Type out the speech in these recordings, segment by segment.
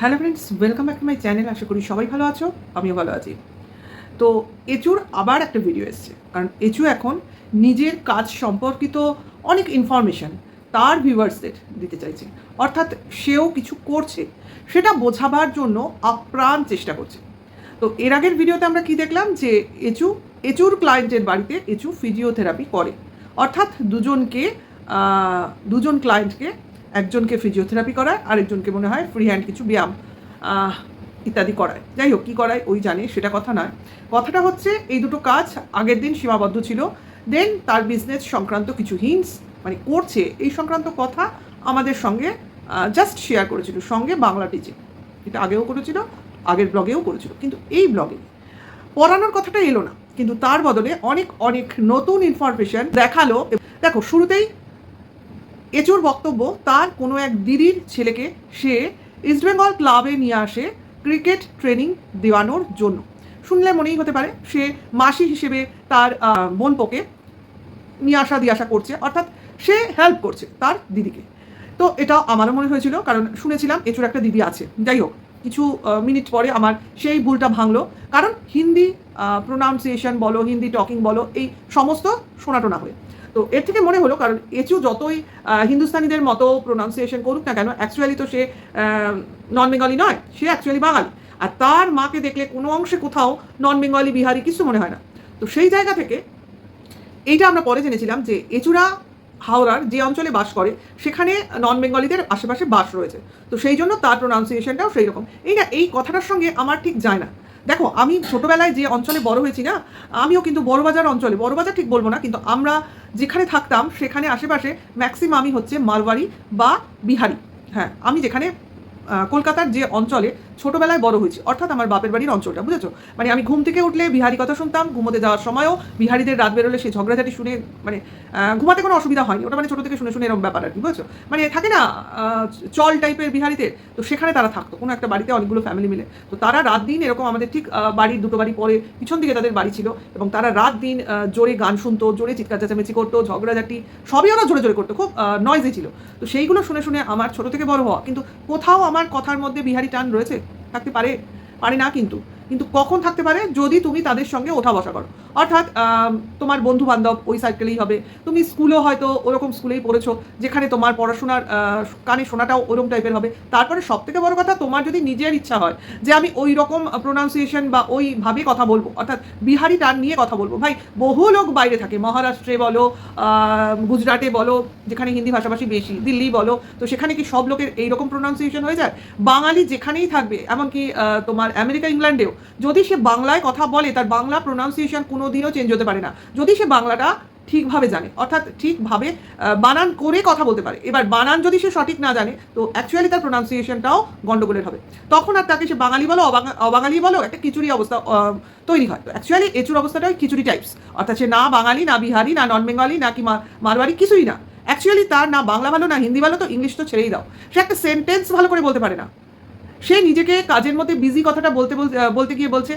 Hello friends welcome back to my channel আশা করি সবাই ভালো আছো, আমিও ভালো আছি। তো এচুর আবার একটা ভিডিও এসছে। কারণ এচু এখন নিজের কাজ সম্পর্কিত অনেক ইনফরমেশন তার ভিউয়ার্সদের দিতে চাইছে। অর্থাৎ সেও কিছু করছে, সেটা বোঝাবার জন্য আপ্রাণ চেষ্টা করছে। তো এর আগের ভিডিওতে আমরা কি দেখলাম যে এচু, এচুর ক্লায়েন্টের বাড়িতে এচু ফিজিওথেরাপি করে। অর্থাৎ দুজনকে দুজন ক্লায়েন্টকে একজনকে ফিজিওথেরাপি করায়, আরেকজনকে মনে হয় ফ্রি হ্যান্ড কিছু ব্যায়াম ইত্যাদি করায়। যাই হোক, কী করায়, ওই জানে, সেটা কথা নয়। কথাটা হচ্ছে, এই দুটো কাজ আগের দিন সীমাবদ্ধ ছিল। দেন তার বিজনেস সংক্রান্ত কিছু হিন্টস মানে করছে, এই সংক্রান্ত কথা আমাদের সঙ্গে জাস্ট শেয়ার করেছিল, সঙ্গে বাংলা টিচে এটা আগেও করেছিল, আগের ব্লগেও করেছিল। কিন্তু এই ব্লগে পড়ানোর কথাটা এলো না। কিন্তু তার বদলে অনেক অনেক নতুন ইনফরমেশন দেখাল। দেখো, শুরুতেই এচুর বক্তব্য, তার কোনো এক দিদির ছেলেকে সে ইস্টবেঙ্গল ক্লাবে নিয়ে আসে ক্রিকেট ট্রেনিং দেওয়ানোর জন্য। শুনলে মনেই হতে পারে, সে মাসি হিসেবে তার বোনপোকে নিয়ে আসা দিয়ে আসা করছে, অর্থাৎ সে হেল্প করছে তার দিদিকে। তো এটা আমারও মনে হয়েছিল, কারণ শুনেছিলাম এচুর একটা দিদি আছে। যাই হোক, কিছু মিনিট পরে আমার সেই ভুলটা ভাঙলো। কারণ হিন্দি প্রোনাউন্সিয়েশন বলো, হিন্দি টকিং বলো, এই সমস্ত শোনাটোনা হয়ে। তো এর থেকে মনে হলো, কারণ এচু যতই হিন্দুস্তানিদের মতো প্রোনাউন্সিয়েশন করুক না কেন অ্যাকচুয়ালি তো সে নন বেঙ্গলি নয়, সে অ্যাকচুয়ালি বাঙালি। আর তার মাকে দেখলে কোনো অংশে কোথাও নন বেঙ্গলি বিহারি কিছু মনে হয় না। তো সেই জায়গা থেকে এইটা আমরা পরে জেনেছিলাম যে এচুরা, হাওড়ার যে অঞ্চলে বাস করে, সেখানে নন বেঙ্গলিদের আশেপাশে বাস রয়েছে। তো সেই জন্য তার প্রোনাউন্সিয়েশনটাও সেই রকম এইটা, এই কথাটার সঙ্গে আমার ঠিক যায় না। দেখো, আমি ছোটোবেলায় যে অঞ্চলে বড় হয়েছি না, আমিও কিন্তু বড়বাজার অঞ্চলে, বড়বাজার ঠিক বলব না, কিন্তু আমরা যেখানে থাকতাম, সেখানে আশেপাশে ম্যাক্সিমামই হচ্ছে মারওয়ারি বা বিহারি। হ্যাঁ আমি যেখানে কলকাতার যে অঞ্চলে ছোটবেলায় বড় হয়েছি। অর্থাৎ আমার বাপের বাড়ির অঞ্চলটা, বুঝেছ? মানে আমি ঘুম থেকে উঠলে বিহারি কথা শুনতাম, ঘুমোতে যাওয়ার সময়ও বিহারিদের রাত বেরোলে সেই ঝগড়াঝাটি শুনে মানে ঘুমাতে কোনো অসুবিধা হয়নি। ওটা মানে ছোটো থেকে শুনে শুনে এরকম ব্যাপার আর কি, বুঝেছ? মানে থাকে না চল টাইপের বিহারিতে তো সেখানে তারা থাকতো। কোনো একটা বাড়িতে অনেকগুলো ফ্যামিলি মিলে। তো তারা রাত দিন এরকম আমাদের ঠিক বাড়ির দুটো বাড়ি পরে পিছন দিকে তাদের বাড়ি ছিল এবং তারা রাত দিন জোরে গান শুনতো, জোরে চিৎকার চেঁচামেচি করতো, ঝগড়াঝাটি, সবই ওরা জোরে জোরে করতো। খুব নয়েজি ছিল। তো সেইগুলো শুনে শুনে আমার ছোট থেকে বড় হওয়া, কিন্তু কোথাও আমার কথার মধ্যে বিহারি টান রয়েছে? থাকতে পারে পারে না কিন্তু। কিন্তু কখন থাকতে পারে? যদি তুমি তাদের সঙ্গে ওঠা বসা করো। অর্থাৎ তোমার বন্ধু বান্ধব ওই সাইকেলেই হবে। তুমি স্কুলেও হয়তো ওরকম স্কুলেই পড়েছো, যেখানে তোমার পড়াশোনার কানে শোনাটাও ওরকম টাইপের হবে। তারপরে সব থেকে বড় কথা, তোমার যদি নিজের ইচ্ছা হয় যে আমি ওই রকম প্রোনাউন্সিয়েশন বা ওইভাবে কথা বলব, অর্থাৎ বিহারি টান নিয়ে কথা বলব। ভাই, বহু লোক বাইরে থাকে। মহারাষ্ট্রে বলো গুজরাটে বলো, যেখানে হিন্দি ভাষাভাষী বেশি, দিল্লি বলো, তো সেখানে কি সব লোকের এইরকম প্রোনাউন্সিয়েশন হয়ে যায়? বাঙালি যেখানেই থাকবে, এমনকি তোমার আমেরিকা ইংল্যান্ডেও যদি সে বাংলায় কথা বলে, তার বাংলা প্রোনাউন্সিয়েশন কোনো দিনও চেঞ্জ হতে পারে না। যদি সে বাংলাটা ঠিকভাবে জানে, অর্থাৎ ঠিকভাবে বানান করে কথা বলতে পারে, এবার বানান যদি সে সঠিক না জানে, তো অ্যাকচুয়ালি তার প্রোনাউন্সিয়েশনটাও গন্ডগোলের হবে। তখন আর তাকে সে বাঙালি বলো, অবাঙা- অবাঙালি বলো, একটা খিচুড়ি অবস্থা তৈরি হয়। অ্যাকচুয়ালি এচুর অবস্থাটা ওই খিচুড়ি টাইপস অর্থাৎ সে না বাঙালি, না বিহারি, না নন বেঙ্গলি না কি মা- মারওয়ারি, কিছুই না। অ্যাকচুয়ালি তার না বাংলা ভালো, না হিন্দি ভালো, তো ইংলিশ তো ছেড়েই দাও। সে একটা সেন্টেন্স ভালো করে বলতে পারে না। সে নিজেকে কাজের মধ্যে বিজি কথাটা বলতে বলতে গিয়ে বলছে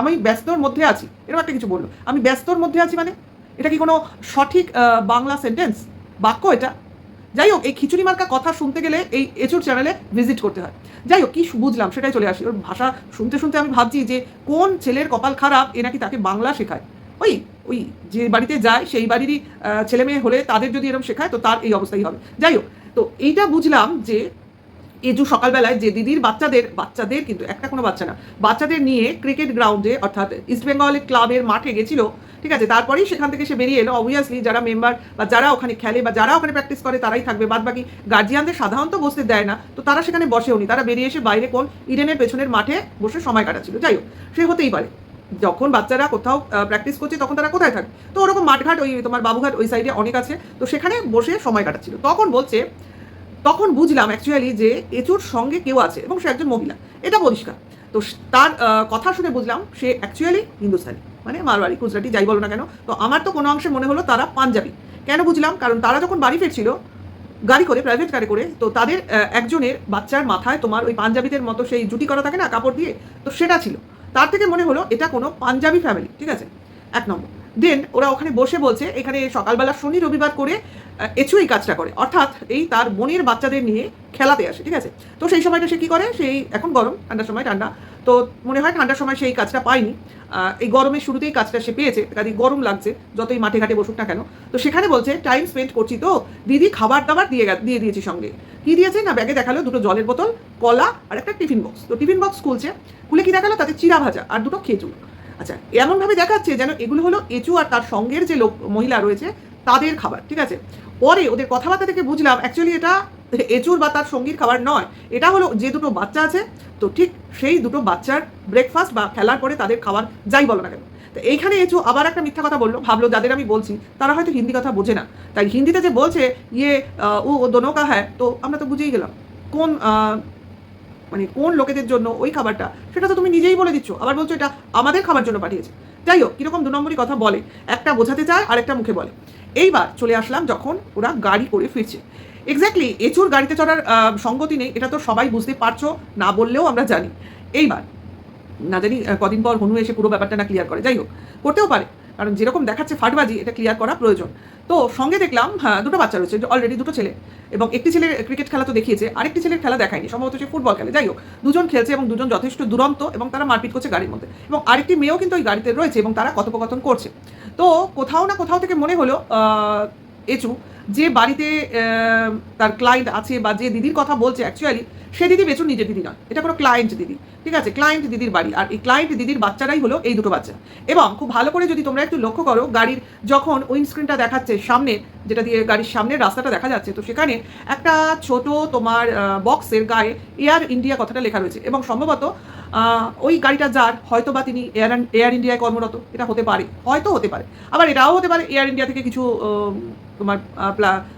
আমি ব্যস্তর মধ্যে আছি। এরকম একটা কিছু বলল। আমি ব্যস্তর মধ্যে আছি মানে? এটা কি কোনো সঠিক বাংলা সেন্টেন্স বাক্য এটা? যাই হোক, এই খিচুড়ি মার্কা কথা শুনতে গেলে এই এচুর চ্যানেলে ভিজিট করতে হয়। যাই হোক, কি বুঝলাম, সেটাই চলে আসি। ওর ভাষা শুনতে শুনতে আমি ভাবছি যে কোন ছেলের কপাল খারাপ, এ নাকি তাকে বাংলা শেখায়? ওই ওই যে বাড়িতে যায়, সেই বাড়িরই ছেলে মেয়ে হলে তাদের যদি এরকম শেখায়, তো তার এই অবস্থাই হবে। যাই হোক, তো এইটা বুঝলাম যে এজু সকালবেলায় যে দিদির বাচ্চাদের বাচ্চাদের কিন্তু একটা কোনো বাচ্চা না, বাচ্চাদের নিয়ে ক্রিকেট গ্রাউন্ডে অর্থাৎ ইস্টবেঙ্গলের ক্লাবের মাঠে গেছিল, ঠিক আছে? তারপরেই সেখান থেকে সে বেরিয়ে এলো। অবভিয়াসলি যারা মেম্বার বা যারা ওখানে খেলে বা যারা ওখানে প্র্যাকটিস করে তারাই থাকবে। বাদ বাকি গার্জিয়ানদের সাধারণত বসতে দেয় না। তো তারা সেখানে বসেও নি তারা বেরিয়ে এসে বাইরে কোন ইডেনের পেছনের মাঠে বসে সময় কাটাচ্ছিল। যাই হোক, সে হতেই পারে। যখন বাচ্চারা কোথাও প্র্যাকটিস করছে তখন তারা কোথায় থাকে? তো ওরকম মাঠঘাট ওই তোমার বাবুঘাট ওই সাইডে অনেক আছে। তো সেখানে বসে সময় কাটাচ্ছিল। তখন বলছে তখন বুঝলাম অ্যাকচুয়ালি যে এচুর সঙ্গে কেউ আছে এবং সে একজন মহিলা। এটা পরিষ্কার। তো তার কথা শুনে বুঝলাম সে অ্যাকচুয়ালি হিন্দুস্তানি। মানে মারওয়ারি গুজরাটি যাই বলো না কেন, তো আমার তো কোনো অংশে মনে হলো তারা পাঞ্জাবি। কেন বুঝলাম? কারণ তারা যখন বাড়ি ফিরছিল, গাড়ি করে প্রাইভেট গাড়ি করে, তো তাদের একজনের বাচ্চার মাথায় তোমার ওই পাঞ্জাবিদের মতো সেই জুটি করা থাকে না, কাপড় দিয়ে, তো সেটা ছিল। তার থেকে মনে হলো এটা কোনো পাঞ্জাবি ফ্যামিলি ঠিক আছে? এক নম্বর। দেন ওরা ওখানে বসে বলছে, এখানে সকালবেলা শনি রবিবার করে এচু এই কাজটা করে। অর্থাৎ এই তার বোনের বাচ্চাদের নিয়ে খেলাতে আসে, ঠিক আছে? তো সেই সময়টা সে কী করে? সেই এখন গরম, ঠান্ডার সময়, ঠান্ডা। তো মনে হয় ঠান্ডার সময় সেই কাজটা পায়নি। এই গরমের শুরুতেই কাজটা সে পেয়েছে কাজে গরম লাগছে, যতই মাঠে ঘাটে বসুক না কেন। তো সেখানে বলছে টাইম স্পেন্ড করছি তো। দিদি খাবার দাবার দিয়ে দিয়ে দিয়েছি সঙ্গে। কি দিয়েছে? না, ব্যাগে দেখাল দুটো জলের বোতল, কলা আর একটা টিফিন বক্স। তো টিফিন বক্স খুলছে, খুলে কি দেখাল? তাতে চিরা ভাজা আর দুটো খেজুর। আচ্ছা এমনভাবে দেখাচ্ছে যেন এগুলো হলো এচু আর তার সঙ্গের যে লোক, মহিলা রয়েছে, তাদের খাবার, ঠিক আছে? পরে ওদের কথাবার্তা থেকে বুঝলাম অ্যাকচুয়ালি এটা এচুর বা তার সঙ্গীর খাবার নয়। এটা হলো যে দুটো বাচ্চা আছে, তো ঠিক সেই দুটো বাচ্চার ব্রেকফাস্ট বা খেলার পরে তাদের খাবার, যাই বলো না কেন। তো এইখানে এচু আবার একটা মিথ্যা কথা বলল, ভাবলো যাদের আমি বলছি, তারা হয়তো হিন্দি কথা বোঝে না। তাই হিন্দিতে যে বলছে ইয়ে ও, দোনো কা হ্যায়, তো আমরা তো বুঝেই গেলাম। কোন মানে কোন লোকেদের জন্য ওই খাবারটা, সেটা তো তুমি নিজেই বলে দিচ্ছ। আবার বলছো এটা আমাদের খাবার জন্য পাঠিয়েছে। যাই হোক, কীরকম দু নম্বরই কথা বলে। একটা বোঝাতে চায় আর একটা মুখে বলে। এইবার চলে আসলাম যখন ওরা গাড়ি করে ফিরছে। এক্স্যাক্টলি এচুর গাড়িতে চড়ার সঙ্গতি নেই, এটা তো সবাই বুঝতে পারছ, না বললেও আমরা জানি। এইবার, না জানি কদিন পর হনু এসে পুরো ব্যাপারটা না ক্লিয়ার করে। যাই হোক, করতেও পারে। কারণ যেরকম দেখাচ্ছে ফাটবাজি, এটা ক্লিয়ার করা প্রয়োজন। তো সঙ্গে দেখলাম হ্যাঁ দুটো বাচ্চা রয়েছে অলরেডি দুটো ছেলে। এবং একটি ছেলের ক্রিকেট খেলা তো দেখিয়েছে, আরেকটি ছেলের খেলা দেখায়নি, সম্ভবত সে ফুটবল খেলে। যাই হোক, দুজন খেলছে এবং দুজন যথেষ্ট দুরন্ত এবং তারা মারপিট করছে গাড়ির মধ্যে। এবং আরেকটি মেয়েও কিন্তু ওই গাড়িতে রয়েছে এবং তারা কথোপকথন করছে। তো কোথাও না কোথাও থেকে মনে হলো এচু যে বাড়িতে তার ক্লায়েন্ট আছে বা যে দিদির কথা বলছে অ্যাকচুয়ালি সে দিদি বেচুর নিজের দিদি নয়। এটা কোনো ক্লায়েন্ট দিদি। ঠিক আছে? ক্লায়েন্ট দিদির বাড়ি। আর এই ক্লায়েন্ট দিদির বাচ্চারাই হলো এই দুটো বাচ্চা। এবং খুব ভালো করে যদি তোমরা একটু লক্ষ্য করো, গাড়ির যখন উইন্ডস্ক্রিনটা দেখাচ্ছে সামনে, যেটা দিয়ে গাড়ির সামনের রাস্তাটা দেখা যাচ্ছে, তো সেখানে একটা ছোট তোমার বক্সের গায়ে এয়ার ইন্ডিয়া কথাটা লেখা রয়েছে। এবং সম্ভবত ওই গাড়িটা যার হয়তো বা তিনি এয়ার এয়ার ইন্ডিয়ায় কর্মরত। এটা হতে পারে। হয়তো হতে পারে। আবার এটাও হতে পারে এয়ার ইন্ডিয়া থেকে কিছু তোমার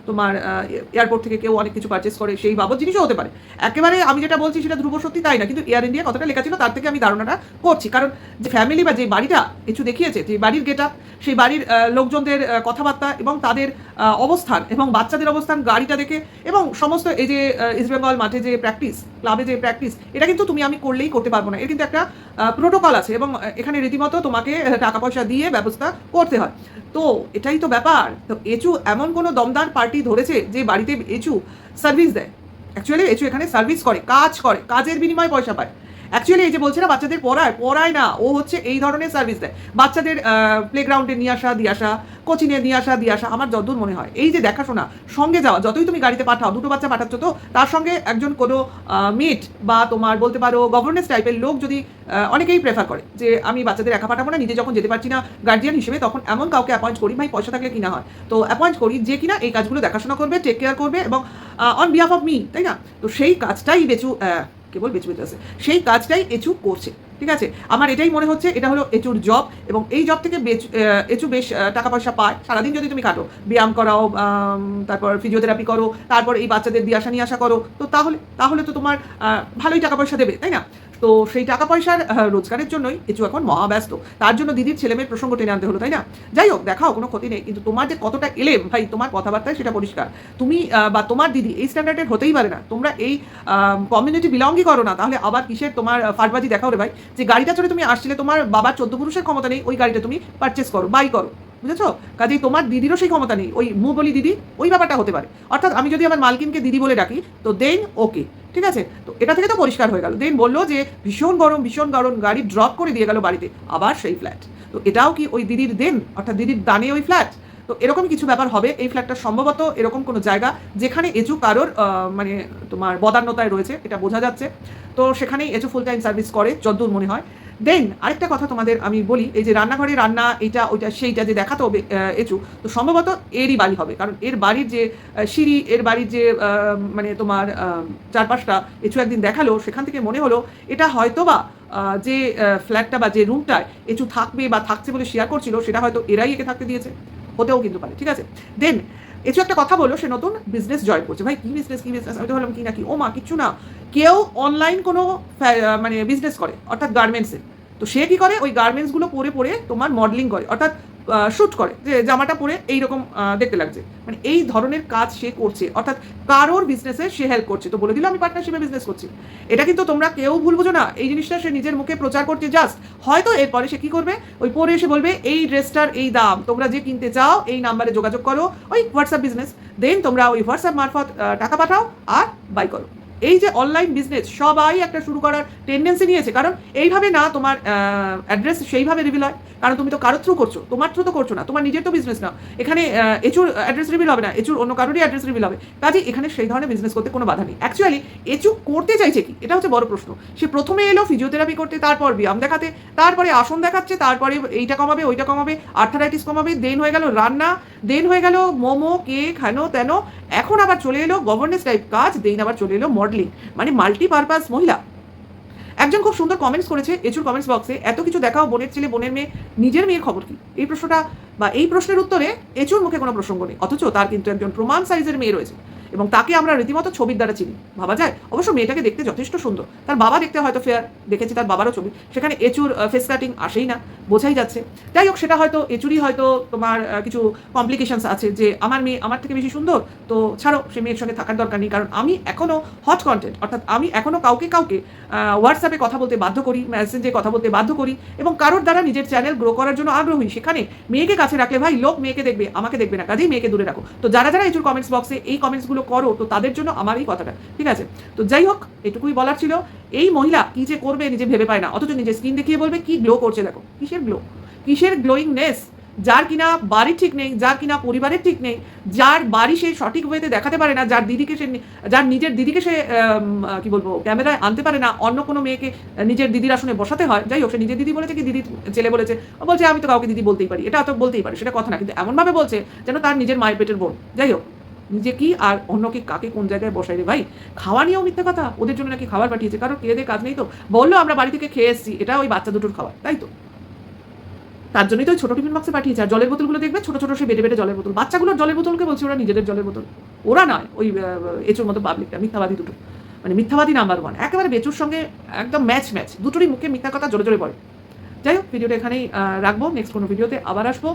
তোমার এয়ারপোর্ট থেকে কেউ অনেক কিছু পারচেস করে, সেই বাবদ জিনিসও হতে পারে। একেবারে আমি যেটা বলছি সেটা ধ্রুব সত্যি তাই না, কিন্তু এয়ার ইন্ডিয়া কথাটা লেখা ছিল, তার থেকে আমি ধারণাটা করছি। কারণ যে ফ্যামিলি বা যে বাড়িটা কিছু দেখিয়েছে, যে বাড়ির গেট আপ সেই বাড়ির লোকজনদের কথাবার্তা এবং তাদের অবস্থান এবং বাচ্চাদের অবস্থান, গাড়িটা দেখে এবং সমস্ত এই যে ইস্ট বেঙ্গল মাঠে যে প্র্যাকটিস ক্লাবে যে প্র্যাকটিস এটা কিন্তু তুমি আমি করলেই করতে পারব না। এর কিন্তু একটা প্রোটোকল আছে এবং এখানে রীতিমতো তোমাকে টাকা পয়সা দিয়ে ব্যবস্থা করতে হয়। তো এটাই তো ব্যাপার। তো এচু এমন কোনো দমদার পার্টি ধরেছে যে বাড়িতে এচু সার্ভিস দেয়। অ্যাকচুয়ালি এচু এখানে সার্ভিস করে, কাজ করে, কাজের বিনিময়ে পয়সা পায়। অ্যাকচুয়ালি এই যে বলছে না, বাচ্চাদের পড়ায় পড়ায় না, ও হচ্ছে এই ধরনের সার্ভিস দেয়। বাচ্চাদের প্লেগ্রাউন্ডে নিয়ে আসা, দিয়ে আসা কোচিংয়ে নিয়ে আসা, দিয়ে আসা, আমার যতদূর মনে হয়, এই যে দেখাশোনা, সঙ্গে যাওয়া, যতই তুমি গাড়িতে পাঠাও, দুটো বাচ্চা পাঠাচ্ছ তো, তার সঙ্গে একজন কোনো মেট বা তোমার বলতে পারো গভর্নেন্স টাইপের লোক যদি অনেকেই প্রেফার করে যে আমি বাচ্চাদের একা পাঠাবো না, নিজে যখন যেতে পারছি না গার্জিয়ান হিসেবে, তখন এমন কাউকে অ্যাপয়েন্ট করি, ভাই, পয়সা থাকলে কিনা হয়। তো অ্যাপয়েন্ট করি যে কিনা এই কাজগুলো দেখাশোনা করবে টেক কেয়ার করবে এবং অন বিহাফ অফ মি তাই না? তো সেই কাজটাই বেচু কেবল বেঁচে বেঁচে আছে। সেই কাজটাই এঁচু করছে, ঠিক আছে? আমার এটাই মনে হচ্ছে, এটা হলো এঁচুর জব এবং এই জব থেকে বেচ এঁচু বেশ টাকা পয়সা পায়। সারাদিন যদি তুমি কাটো, ব্যায়াম করাও তারপর ফিজিওথেরাপি করো, তারপর এই বাচ্চাদের দিয়ে আসা নিয়ে আসা করো, তো তাহলে তাহলে তো তোমার ভালোই টাকা পয়সা দেবে, তাই না? তো সেই টাকা পয়সার রোজগারের জন্যই কিছু এখন মহাব্যস্ত তার জন্য দিদির ছেলেমেয়ের প্রসঙ্গ টেনে আনতে হলো, তাই না? যাই হোক, দেখাও, কোনো ক্ষতি নেই। কিন্তু তোমার যে কতটা এলেম, ভাই, তোমার কথাবার্তায় সেটা পরিষ্কার। তুমি বা তোমার দিদি এই স্ট্যান্ডার্ডের হতেই পারে না। তোমরা এই কমিউনিটি বিলঙ্গই করো না। তাহলে আবার কিসের তোমার ফাটবাজি দেখাও রে ভাই? যে গাড়িটা চড়ে তুমি আসছিলে, তোমার বাবার চোদ্দ পুরুষের ক্ষমতা নেই, ওই গাড়িটা তুমি পারচেস করো বাই করো। বুঝেছ? কাজেই তোমার দিদিরও সেই ক্ষমতা নেই। ওই মু বলি দিদি, ওই ব্যাপারটা হতে পারে। অর্থাৎ আমি যদি আমার মালকিনকে দিদি বলে ডাকি, তো দেন ওকে, ঠিক আছে? তো এটা থেকে তো পরিষ্কার হয়ে গেল। দেন বলল যে, ভীষণ গরম ভীষণ গরম, গাড়ি ড্রপ করে দিয়ে গেল বাড়িতে, আবার সেই ফ্ল্যাট তো এটাও কি ওই দিদির দেন? অর্থাৎ দিদির দানে ওই ফ্ল্যাট তো এরকম কিছু ব্যাপার হবে। এই ফ্ল্যাটটা সম্ভবত এরকম কোনো জায়গা যেখানে এচু কারোর মানে তোমার বদান্যতায় রয়েছে, এটা বোঝা যাচ্ছে। তো সেখানেই এচু ফুল টাইম সার্ভিস করে, যদ্দূর মনে হয়। দেন আরেকটা কথা তোমাদের আমি বলি এই যে রান্নাঘরে রান্না এটা ওইটা সেইটা যে দেখাতো এচু তো সম্ভবত এরই বাড়ি হবে। কারণ এর বাড়ির যে সিঁড়ি এর বাড়ির যে মানে তোমার চারপাশটা এচু একদিন দেখাল সেখান থেকে মনে হলো এটা হয়তোবা আহ, যে ফ্ল্যাটটা বা যে রুমটায় এচু থাকবে বা থাকছে বলে শেয়ার করছিল সেটা হয়তো এরাই একে থাকতে দিয়েছে। হতেও কিন্তু পারে ঠিক আছে? দেন এছু একটা কথা বলল সে নতুন বিজনেস জয় করছে। ভাই, কি বিজনেস কি বিজনেস আমি তো ভাবলাম কি না, কি? ও মা কিচ্ছু না। কেউ অনলাইন কোনো মানে বিজনেস করে, অর্থাৎ গার্মেন্টসের তো সে কি করে? ওই গার্মেন্টসগুলো পরে পরে তোমার মডেলিং করে। অর্থাৎ শ্যুট করে, যে জামাটা পরে এইরকম দেখতে লাগছে। মানে এই ধরনের কাজ সে করছে, অর্থাৎ কারোর বিজনেসে সে হেল্প করছে। তো বলে দিল, আমি পার্টনারশিপে বিজনেস করছি। এটা কিন্তু তোমরা কেউ ভুল বুঝো না। এই জিনিসটা সে নিজের মুখে প্রচার করছে জাস্ট হয়তো এরপরে সে কি করবে? ওই পরে এসে বলবে, এই ড্রেসটার এই দাম, তোমরা যে কিনতে চাও, এই নাম্বারে যোগাযোগ করো, ওই হোয়াটসঅ্যাপ বিজনেস দেন তোমরা ওই হোয়াটসঅ্যাপ মারফত টাকা পাঠাও আর বাই করো। এই যে অনলাইন বিজনেস সবাই একটা শুরু করার টেন্ডেন্সি নিয়েছে। কারণ এইভাবে না তোমার অ্যাড্রেস সেইভাবে রিভিল হয়। কারণ তুমি তো কারোর থ্রু করছ, তোমার থ্রু তো করছ না, তোমার নিজের তো বিজনেস না। এখানে এচুর অ্যাড্রেস রিভিল হবে না, এচুর অন্য কারোরই অ্যাড্রেস রিভিল হবে। কাজে এখানে সেই ধরনের বিজনেস করতে কোনো বাধা নেই। অ্যাকচুয়ালি এচু করতে চাইছে কি? এটা হচ্ছে বড় প্রশ্ন। সে প্রথমে এলো ফিজিওথেরাপি করতে, তারপর ব্যায়াম দেখাতে, তারপরে আসন দেখাচ্ছে, তারপরে এইটা কমাবে, ওইটা কমাবে আর্থারাইটিস কমাবে দেন হয়ে গেল রান্না দেন হয়ে গেল মোমো, কেক হেন তেন এখন আবার চলে এলো গভর্নেন্স টাইপ কাজ দেন আবার চলে এলো মডেলিং মানে মাল্টিপারপাস মহিলা। একজন খুব সুন্দর কমেন্টস করেছে, এচুর কমেন্টস বক্সে এত কিছু দেখাও, বোনের ছেলে, বোনের মেয়ে, নিজের মেয়ের খবর কি? এই প্রশ্নটা বা এই প্রশ্নের উত্তরে এচুর মুখে কোনো প্রসঙ্গ নেই, অথচ তার কিন্তু একজন প্রমাণ সাইজের মেয়ে রয়েছে। এবং তাকে আমরা রীতিমতো ছবির দ্বারা চিনি। ভাবা যায়? অবশ্য মেয়েটাকে দেখতে যথেষ্ট সুন্দর। তার বাবা দেখতে হয়তো ফেয়ার দেখেছি তার বাবারও ছবি। সেখানে এচুর ফেস কাটিং আসেই না, বোঝাই যাচ্ছে। যাই হোক, সেটা হয়তো এচুরই হয়তো তোমার কিছু কমপ্লিকেশনস আছে যে আমার মেয়ে আমার থেকে বেশি সুন্দর, তো ছাড়ো, সে মেয়ের সঙ্গে থাকার দরকার নেই। কারণ আমি এখনও হট কন্টেন্ট অর্থাৎ আমি এখনও কাউকে কাউকে হোয়াটসঅ্যাপে কথা বলতে বাধ্য করি মেসেঞ্জে কথা বলতে বাধ্য করি এবং কারোর দ্বারা নিজের চ্যানেল গ্রো করার জন্য আগ্রহী। সেখানে মেয়েকে কাছে রাখলে, ভাই, লোক মেয়েকে দেখবে, আমাকে দেখবে না। কাজেই মেয়েকে দূরে রাখো। তো যারা যারা এচুর কমেন্টস বক্সে এই কমেন্টসগুলো করো, তো তাদের জন্য আমার এই কথাটা। ঠিক আছে? তো যাই হোক, এটুকুই বলার ছিল। এই মহিলা কি যে করবে নিজে ভেবে পায় না। অথচ নিজের স্কিন দেখিয়ে বলবে, কি গ্লো করছে দেখো, কিসের গ্লো কিসের গ্লোয়িংনেস যার কিনা বাড়ি ঠিক নেই, যার কিনা পরিবারের ঠিক নেই, যার বাড়ি সে সঠিক ওয়েতে দেখাতে পারে না, যার দিদিকে সে যার নিজের দিদিকে সে কি বলব, ক্যামেরায় আনতে পারে না, অন্য কোনো মেয়েকে নিজের দিদির আসনে বসাতে হয়। যাই হোক, সে নিজের দিদি বলেছে কি, দিদি, ছেলে বলেছে। ও বলছে, আমি তো কাউকে দিদি বলতেই পারি। এটা তো বলতেই পারি, সেটা কথা না, কিন্তু এমনভাবে বলছে যেন তার নিজের মায়ের পেটের বোন। যাই হোক। নিজে কি আর অন্যকে কাকে কোন জায়গায় বসাই রে ভাই? খাওয়া নিয়েও মিথ্যে কথা। ওদের জন্য নাকি খাবার পাঠিয়েছে? কারণ দিয়ে কাজ নেই তো? বলল, আমরা বাড়ি থেকে খেয়ে এসেছি। এটা ওই বাচ্চা দুটোর খাবার, তাই তো? তার জন্যই তো ছোট টিফিন বক্সে পাঠিয়েছে। আর জলের বোতলগুলো দেখবে? ছোট ছোট সে বেটে বেটে জলের বোতল। বাচ্চাগুলোর জলের বোতলকে বলছে, ওরা নিজেদের জলের বোতল। ওরা নয়, ওই এচোর মতো পাবলিকটা মিথ্যাবাদী দুটো। মানে মিথ্যাবাদী নাম্বার ওয়ান একেবারে বেচুর সঙ্গে একদম ম্যাচ ম্যাচ দুটোরই মুখে মিথ্যা কথা জোরে জোরে পড়ে যাই হোক ভিডিওটা এখানেই রাখব। নেক্সট কোনো ভিডিওতে আবার আসব।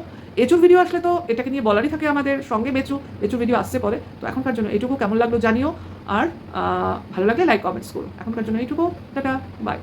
এচুর ভিডিও আসলে তো এটাকে নিয়ে বলারই থাকে আমাদের সঙ্গে বেচু এচু ভিডিও আসছে পরে। তো এখনকার জন্য এইটুকু। কেমন লাগল জানিও। আর ভালো লাগলে লাইক কমেন্টস করুন এখনকার জন্য এইটুকু। টাটা। বাই